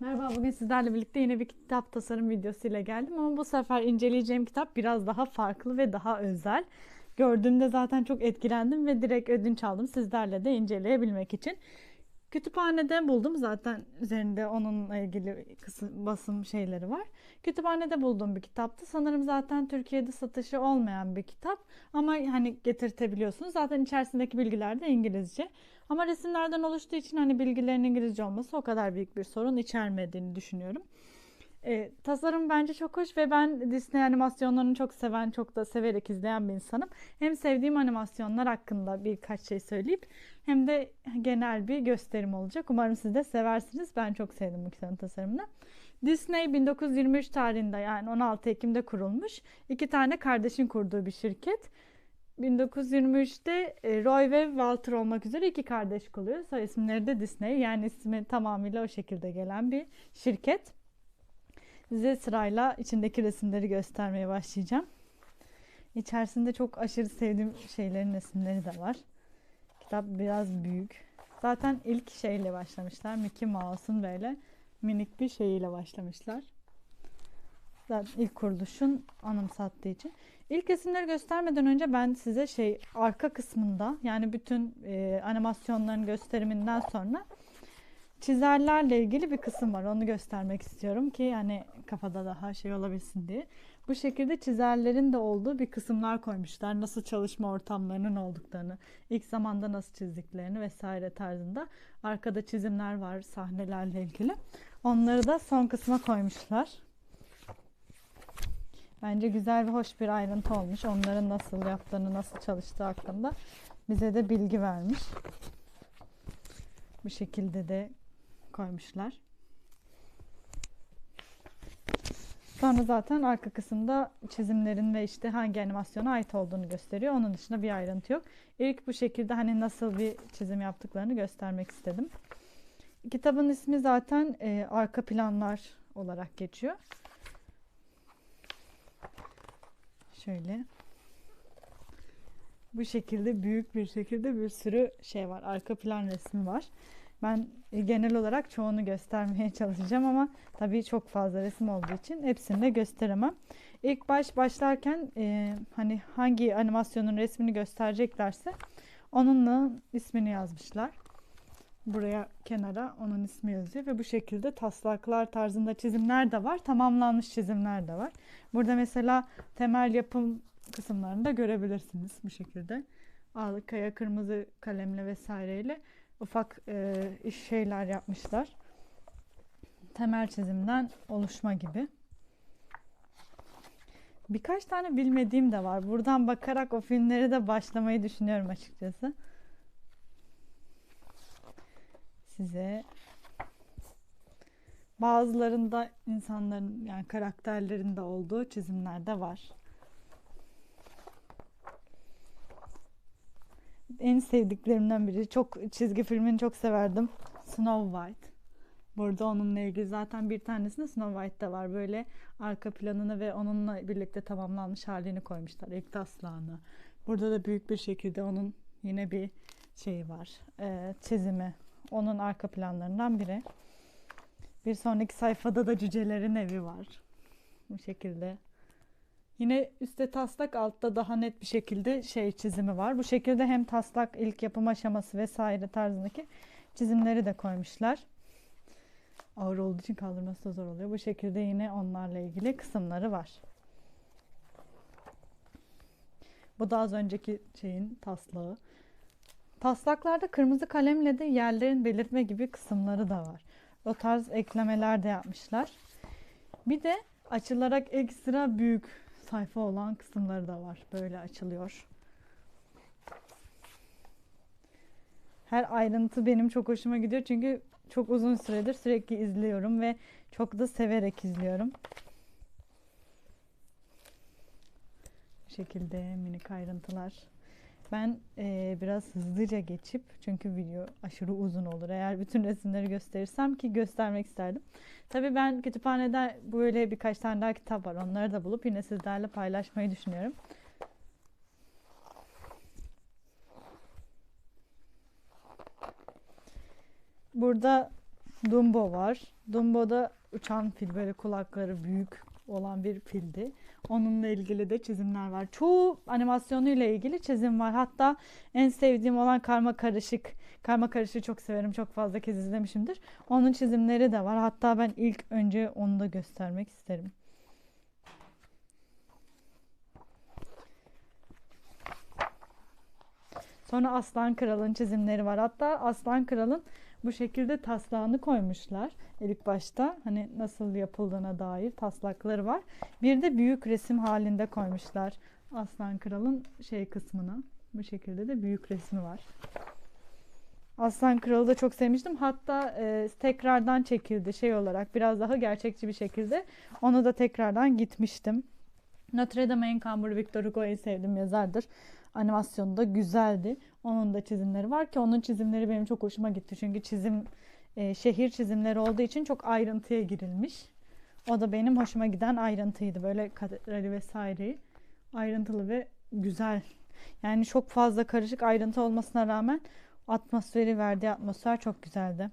Merhaba, bugün sizlerle birlikte yine bir kitap tasarım videosu ile geldim ama bu sefer inceleyeceğim kitap biraz daha farklı ve daha özel. Gördüğümde zaten çok etkilendim ve direkt ödünç aldım sizlerle de inceleyebilmek için. Kütüphanede buldum zaten üzerinde onunla ilgili kısım, basım şeyleri var. Kütüphanede bulduğum bir kitaptı. Sanırım zaten Türkiye'de satışı olmayan bir kitap ama hani getirtebiliyorsunuz. Zaten içerisindeki bilgiler de İngilizce. Ama resimlerden oluştuğu için hani bilgilerin İngilizce olması o kadar büyük bir sorun içermediğini düşünüyorum. E, tasarım bence çok hoş ve ben Disney animasyonlarını çok seven, çok da severek izleyen bir insanım. Hem sevdiğim animasyonlar hakkında birkaç şey söyleyip hem de genel bir gösterim olacak. Umarım siz de seversiniz. Ben çok sevdim bu kitabın tasarımını. Disney 1923 tarihinde yani 16 Ekim'de kurulmuş. İki tane kardeşin kurduğu bir şirket. 1923'te e, Roy ve Walter olmak üzere iki kardeş kuruyor. Soy isimleri de Disney. Yani ismi tamamıyla o şekilde gelen bir şirket. Size sırayla içindeki resimleri göstermeye başlayacağım. İçerisinde çok aşırı sevdiğim şeylerin resimleri de var. Kitap biraz büyük. Zaten ilk şeyle başlamışlar. Mickey Mouse'un böyle minik bir şeyiyle başlamışlar. Zaten ilk kuruluşun anımsattığı için. İlk resimleri göstermeden önce ben size şey arka kısmında yani bütün e, animasyonların gösteriminden sonra çizerlerle ilgili bir kısım var. Onu göstermek istiyorum ki yani kafada daha şey olabilsin diye. Bu şekilde çizerlerin de olduğu bir kısımlar koymuşlar. Nasıl çalışma ortamlarının olduklarını, ilk zamanda nasıl çizdiklerini vesaire tarzında. Arkada çizimler var sahnelerle ilgili. Onları da son kısma koymuşlar. Bence güzel ve hoş bir ayrıntı olmuş. Onların nasıl yaptığını, nasıl çalıştığı hakkında bize de bilgi vermiş. Bu şekilde de koymuşlar. Sonra zaten arka kısımda çizimlerin ve işte hangi animasyona ait olduğunu gösteriyor. Onun dışında bir ayrıntı yok. İlk bu şekilde hani nasıl bir çizim yaptıklarını göstermek istedim. Kitabın ismi zaten e, arka planlar olarak geçiyor. Şöyle. Bu şekilde büyük bir şekilde bir sürü şey var. Arka plan resmi var. Ben e, genel olarak çoğunu göstermeye çalışacağım ama tabii çok fazla resim olduğu için hepsini de gösteremem. İlk baş başlarken e, hani hangi animasyonun resmini göstereceklerse onunla ismini yazmışlar. Buraya kenara onun ismi yazıyor ve bu şekilde taslaklar tarzında çizimler de var. Tamamlanmış çizimler de var. Burada mesela temel yapım kısımlarını da görebilirsiniz bu şekilde. Ağlık kaya kırmızı kalemle vesaireyle ufak e, iş şeyler yapmışlar. Temel çizimden oluşma gibi. Birkaç tane bilmediğim de var. Buradan bakarak o filmleri de başlamayı düşünüyorum açıkçası. Size bazılarında insanların yani karakterlerinde olduğu çizimler de var. En sevdiklerimden biri. Çok çizgi filmini çok severdim. Snow White. Burada onunla ilgili zaten bir tanesinde Snow White'da var. Böyle arka planını ve onunla birlikte tamamlanmış halini koymuşlar. İlk taslağını. Burada da büyük bir şekilde onun yine bir şeyi var. E, çizimi. Onun arka planlarından biri. Bir sonraki sayfada da cücelerin evi var. Bu şekilde Yine üstte taslak altta daha net bir şekilde şey çizimi var. Bu şekilde hem taslak ilk yapım aşaması vesaire tarzındaki çizimleri de koymuşlar. Ağır olduğu için kaldırması da zor oluyor. Bu şekilde yine onlarla ilgili kısımları var. Bu da az önceki şeyin taslağı. Taslaklarda kırmızı kalemle de yerlerin belirtme gibi kısımları da var. O tarz eklemeler de yapmışlar. Bir de açılarak ekstra büyük sayfa olan kısımları da var. Böyle açılıyor. Her ayrıntı benim çok hoşuma gidiyor çünkü çok uzun süredir sürekli izliyorum ve çok da severek izliyorum. Bu şekilde minik ayrıntılar. Ben e, biraz hızlıca geçip çünkü video aşırı uzun olur. Eğer bütün resimleri gösterirsem ki göstermek isterdim. Tabii ben kütüphanede böyle birkaç tane daha kitap var. Onları da bulup yine sizlerle paylaşmayı düşünüyorum. Burada Dumbo var. Dumbo da uçan fil böyle kulakları büyük olan bir fildi. Onunla ilgili de çizimler var. Çoğu animasyonuyla ilgili çizim var. Hatta en sevdiğim olan Karma Karışık. Karma Karışık'ı çok severim. Çok fazla kez izlemişimdir. Onun çizimleri de var. Hatta ben ilk önce onu da göstermek isterim. Sonra Aslan Kral'ın çizimleri var. Hatta Aslan Kral'ın bu şekilde taslağını koymuşlar ilk başta. Hani nasıl yapıldığına dair taslakları var. Bir de büyük resim halinde koymuşlar Aslan Kral'ın şey kısmına. Bu şekilde de büyük resmi var. Aslan Kralı da çok sevmiştim. Hatta e, tekrardan çekildi şey olarak biraz daha gerçekçi bir şekilde. Onu da tekrardan gitmiştim. Notre Dame'in Kambur Victor Hugo en sevdiğim yazardır. Animasyonu da güzeldi. Onun da çizimleri var ki onun çizimleri benim çok hoşuma gitti. Çünkü çizim e, şehir çizimleri olduğu için çok ayrıntıya girilmiş. O da benim hoşuma giden ayrıntıydı. Böyle katedrali vesaireyi ayrıntılı ve güzel. Yani çok fazla karışık ayrıntı olmasına rağmen atmosferi verdiği atmosfer çok güzeldi.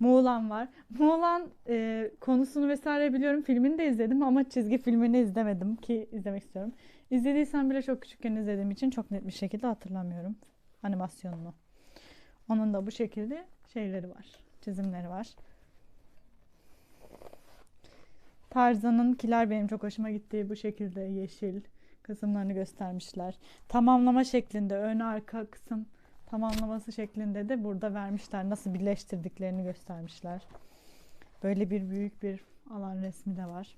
Muğlan var. Muğlan e, konusunu vesaire biliyorum. Filmini de izledim ama çizgi filmini izlemedim ki izlemek istiyorum. İzlediysen bile çok küçükken izlediğim için çok net bir şekilde hatırlamıyorum animasyonunu. Onun da bu şekilde şeyleri var. Çizimleri var. Tarzan'ın kiler benim çok hoşuma gitti. Bu şekilde yeşil kısımlarını göstermişler. Tamamlama şeklinde ön arka kısım tamamlaması şeklinde de burada vermişler. Nasıl birleştirdiklerini göstermişler. Böyle bir büyük bir alan resmi de var.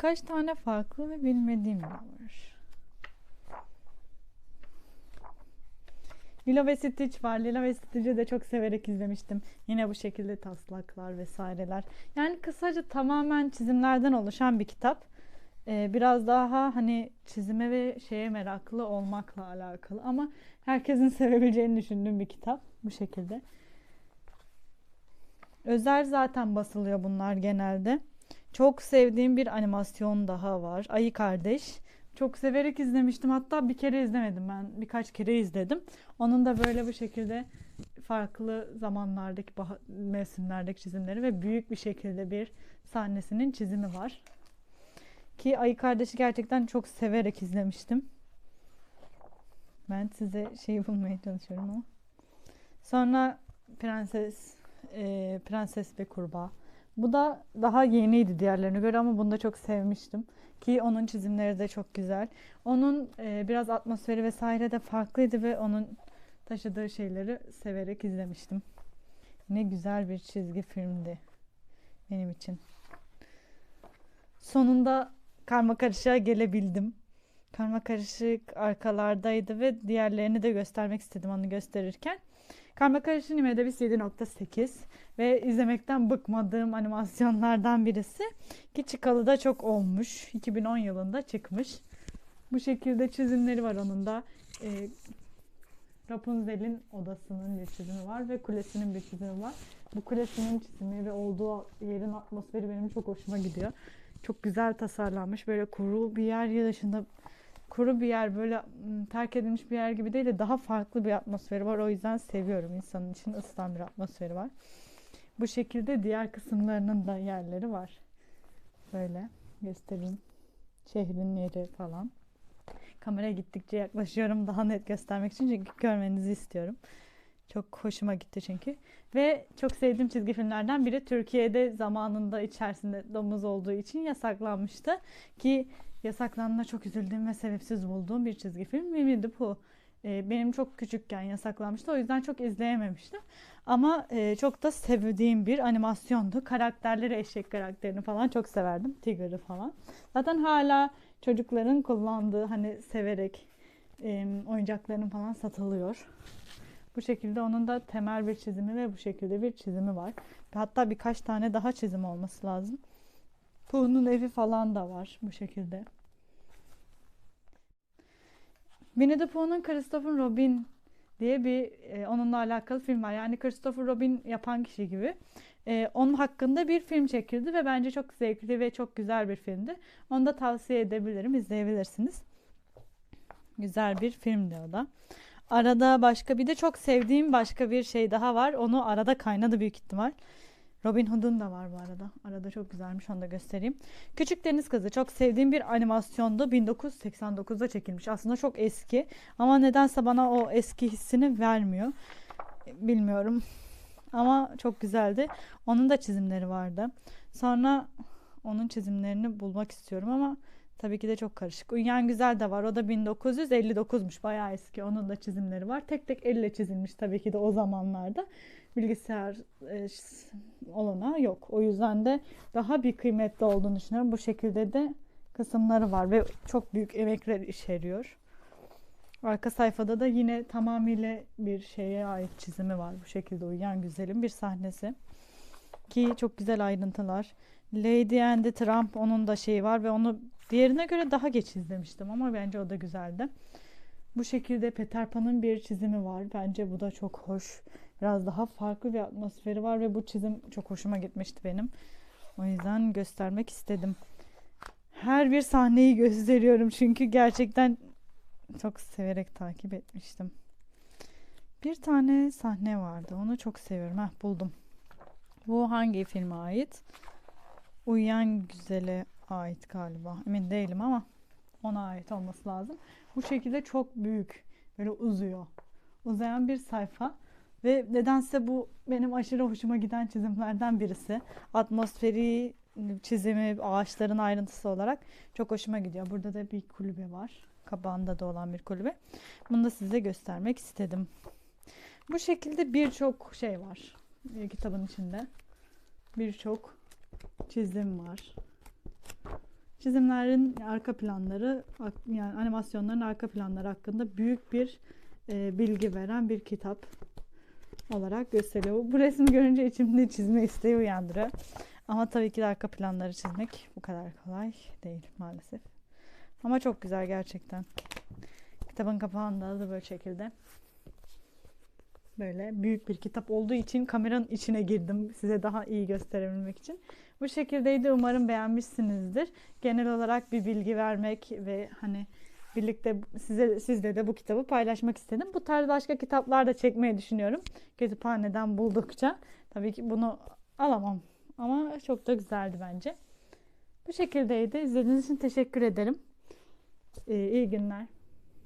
Birkaç tane farklı ve bilmediğim var. Lilo ve Stitch var. Lilo ve Stitch'i de çok severek izlemiştim. Yine bu şekilde taslaklar vesaireler. Yani kısaca tamamen çizimlerden oluşan bir kitap. Ee, biraz daha hani çizime ve şeye meraklı olmakla alakalı ama herkesin sevebileceğini düşündüğüm bir kitap bu şekilde. Özel zaten basılıyor bunlar genelde. Çok sevdiğim bir animasyon daha var. Ayı Kardeş. Çok severek izlemiştim. Hatta bir kere izlemedim ben. Birkaç kere izledim. Onun da böyle bu şekilde farklı zamanlardaki mevsimlerdeki çizimleri ve büyük bir şekilde bir sahnesinin çizimi var. Ki Ayı Kardeş'i gerçekten çok severek izlemiştim. Ben size şeyi bulmaya çalışıyorum ama. Sonra Prenses e, Prenses ve Kurbağa. Bu da daha yeniydi diğerlerine göre ama bunu da çok sevmiştim. Ki onun çizimleri de çok güzel. Onun e, biraz atmosferi vesaire de farklıydı ve onun taşıdığı şeyleri severek izlemiştim. Ne güzel bir çizgi filmdi benim için. Sonunda karma karışığa gelebildim. Karma karışık arkalardaydı ve diğerlerini de göstermek istedim onu gösterirken. Karma Karışık Nime'de bir 7.8 ve izlemekten bıkmadığım animasyonlardan birisi. Ki çıkalı da çok olmuş. 2010 yılında çıkmış. Bu şekilde çizimleri var onun da. E, Rapunzel'in odasının bir çizimi var ve kulesinin bir çizimi var. Bu kulesinin çizimi ve olduğu yerin atmosferi benim çok hoşuma gidiyor. Çok güzel tasarlanmış. Böyle kuru bir yer dışında kuru bir yer böyle terk edilmiş bir yer gibi değil de daha farklı bir atmosferi var. O yüzden seviyorum. insanın için ısıtan bir atmosferi var. Bu şekilde diğer kısımlarının da yerleri var. Böyle göstereyim. Şehrin yeri falan. Kamera gittikçe yaklaşıyorum daha net göstermek için çünkü görmenizi istiyorum. Çok hoşuma gitti çünkü. Ve çok sevdiğim çizgi filmlerden biri Türkiye'de zamanında içerisinde domuz olduğu için yasaklanmıştı. Ki yasaklandığına çok üzüldüğüm ve sebepsiz bulduğum bir çizgi film Winnie the Pooh. E, benim çok küçükken yasaklanmıştı. O yüzden çok izleyememiştim. Ama e, çok da sevdiğim bir animasyondu. Karakterleri, eşek karakterini falan çok severdim. Tigger'ı falan. Zaten hala çocukların kullandığı hani severek e, oyuncaklarının falan satılıyor. Bu şekilde onun da temel bir çizimi ve bu şekilde bir çizimi var. Hatta birkaç tane daha çizim olması lazım. Pooh'un evi falan da var bu şekilde. Winnie the Pooh'un Christopher Robin diye bir e, onunla alakalı film var. Yani Christopher Robin yapan kişi gibi. E, onun hakkında bir film çekildi ve bence çok zevkli ve çok güzel bir filmdi. Onu da tavsiye edebilirim, izleyebilirsiniz. Güzel bir filmdi o da. Arada başka bir de çok sevdiğim başka bir şey daha var. Onu arada kaynadı büyük ihtimal. Robin Hood'un da var bu arada. Arada çok güzelmiş onu da göstereyim. Küçük Deniz Kızı çok sevdiğim bir animasyondu. 1989'da çekilmiş. Aslında çok eski ama nedense bana o eski hissini vermiyor. Bilmiyorum. Ama çok güzeldi. Onun da çizimleri vardı. Sonra onun çizimlerini bulmak istiyorum ama tabii ki de çok karışık. Uyuyan Güzel de var. O da 1959'muş. Bayağı eski. Onun da çizimleri var. Tek tek elle çizilmiş tabii ki de o zamanlarda. Bilgisayar e, olana yok. O yüzden de daha bir kıymetli olduğunu düşünüyorum. Bu şekilde de kısımları var ve çok büyük emekler içeriyor. Arka sayfada da yine tamamıyla bir şeye ait çizimi var. Bu şekilde uyuyan güzelim bir sahnesi. Ki çok güzel ayrıntılar. Lady and the Trump onun da şeyi var ve onu diğerine göre daha geç izlemiştim ama bence o da güzeldi. Bu şekilde Peter Pan'ın bir çizimi var. Bence bu da çok hoş. Biraz daha farklı bir atmosferi var ve bu çizim çok hoşuma gitmişti benim. O yüzden göstermek istedim. Her bir sahneyi gösteriyorum çünkü gerçekten çok severek takip etmiştim. Bir tane sahne vardı. Onu çok seviyorum. Heh, buldum. Bu hangi filme ait? Uyuyan Güzel'e ait galiba. Emin değilim ama ona ait olması lazım. Bu şekilde çok büyük. Böyle uzuyor. Uzayan bir sayfa. Ve nedense bu benim aşırı hoşuma giden çizimlerden birisi. Atmosferi, çizimi, ağaçların ayrıntısı olarak çok hoşuma gidiyor. Burada da bir kulübe var. Kabağında da olan bir kulübe. Bunu da size göstermek istedim. Bu şekilde birçok şey var e, kitabın içinde. Birçok çizim var. Çizimlerin arka planları, yani animasyonların arka planları hakkında büyük bir e, bilgi veren bir kitap olarak gösteriyor. Bu resmi görünce içimde çizme isteği uyandırıyor. Ama tabii ki de arka planları çizmek bu kadar kolay değil maalesef. Ama çok güzel gerçekten. Kitabın kapağında da böyle şekilde. Böyle büyük bir kitap olduğu için kameranın içine girdim size daha iyi gösterebilmek için. Bu şekildeydi. Umarım beğenmişsinizdir. Genel olarak bir bilgi vermek ve hani birlikte size sizle de bu kitabı paylaşmak istedim. Bu tarz başka kitaplar da çekmeyi düşünüyorum. Kütüphaneden buldukça. Tabii ki bunu alamam ama çok da güzeldi bence. Bu şekildeydi. İzlediğiniz için teşekkür ederim. Ee, iyi günler.